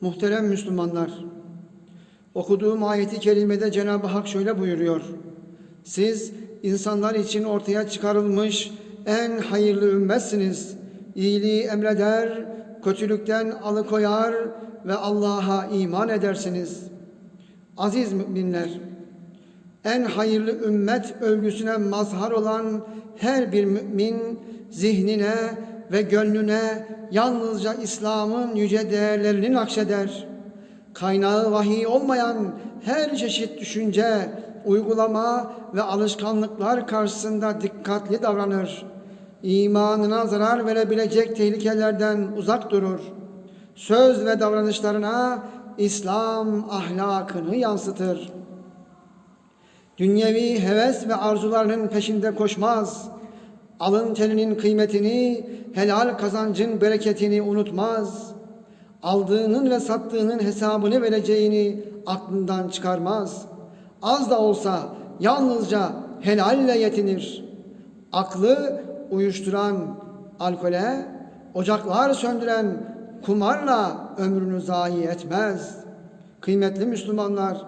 Muhterem Müslümanlar, okuduğum ayeti kerimede Cenab-ı Hak şöyle buyuruyor. Siz insanlar için ortaya çıkarılmış en hayırlı ümmetsiniz. İyiliği emreder, kötülükten alıkoyar ve Allah'a iman edersiniz. Aziz müminler, en hayırlı ümmet övgüsüne mazhar olan her bir mümin zihnine ve gönlüne yalnızca İslam'ın yüce değerlerini nakşeder. Kaynağı vahiy olmayan her çeşit düşünce, uygulama ve alışkanlıklar karşısında dikkatli davranır. İmanına zarar verebilecek tehlikelerden uzak durur. Söz ve davranışlarına İslam ahlakını yansıtır. Dünyevi heves ve arzularının peşinde koşmaz. Alın terinin kıymetini, helal kazancın bereketini unutmaz. Aldığının ve sattığının hesabını vereceğini aklından çıkarmaz. Az da olsa yalnızca helalle yetinir. Aklı uyuşturan alkole, ocaklar söndüren kumarla ömrünü zayi etmez. Kıymetli Müslümanlar,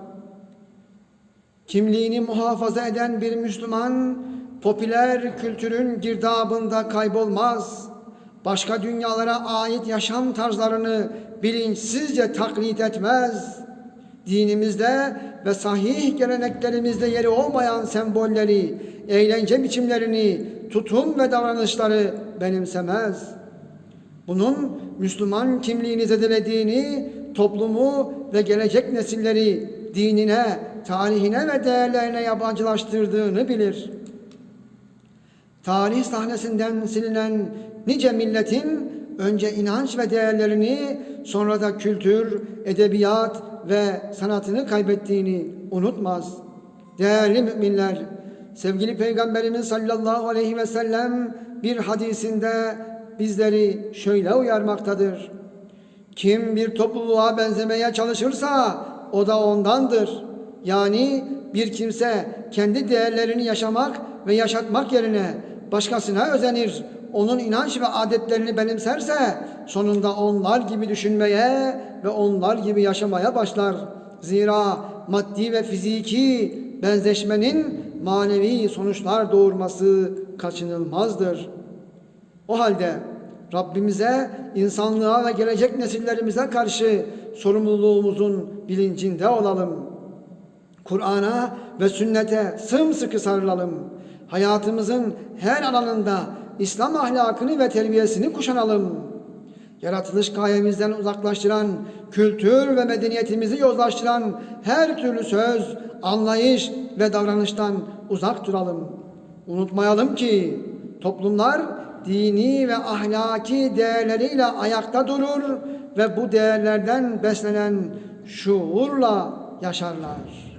Kimliğini muhafaza eden bir Müslüman popüler kültürün girdabında kaybolmaz. Başka dünyalara ait yaşam tarzlarını bilinçsizce taklit etmez. Dinimizde ve sahih geleneklerimizde yeri olmayan sembolleri, eğlence biçimlerini, tutum ve davranışları benimsemez. Bunun Müslüman kimliğini zedelediğini, toplumu ve gelecek nesilleri dinine, tarihine ve değerlerine yabancılaştırdığını bilir. Tarih sahnesinden silinen nice milletin önce inanç ve değerlerini sonra da kültür, edebiyat ve sanatını kaybettiğini unutmaz. Değerli müminler, sevgili Peygamberimiz sallallahu aleyhi ve sellem bir hadisinde bizleri şöyle uyarmaktadır. Kim bir topluluğa benzemeye çalışırsa o da ondandır. Yani bir kimse kendi değerlerini yaşamak ve yaşatmak yerine başkasına özenir, onun inanç ve adetlerini benimserse sonunda onlar gibi düşünmeye ve onlar gibi yaşamaya başlar. Zira maddi ve fiziki benzeşmenin manevi sonuçlar doğurması kaçınılmazdır. O halde Rabbimize, insanlığa ve gelecek nesillerimize karşı sorumluluğumuzun bilincinde olalım. Kur'an'a ve sünnete sımsıkı sarılalım. Hayatımızın her alanında İslam ahlakını ve terbiyesini kuşanalım. Yaratılış gayemizden uzaklaştıran, kültür ve medeniyetimizi yozlaştıran her türlü söz, anlayış ve davranıştan uzak duralım. Unutmayalım ki toplumlar dini ve ahlaki değerleriyle ayakta durur ve bu değerlerden beslenen şuurla yaşarlar.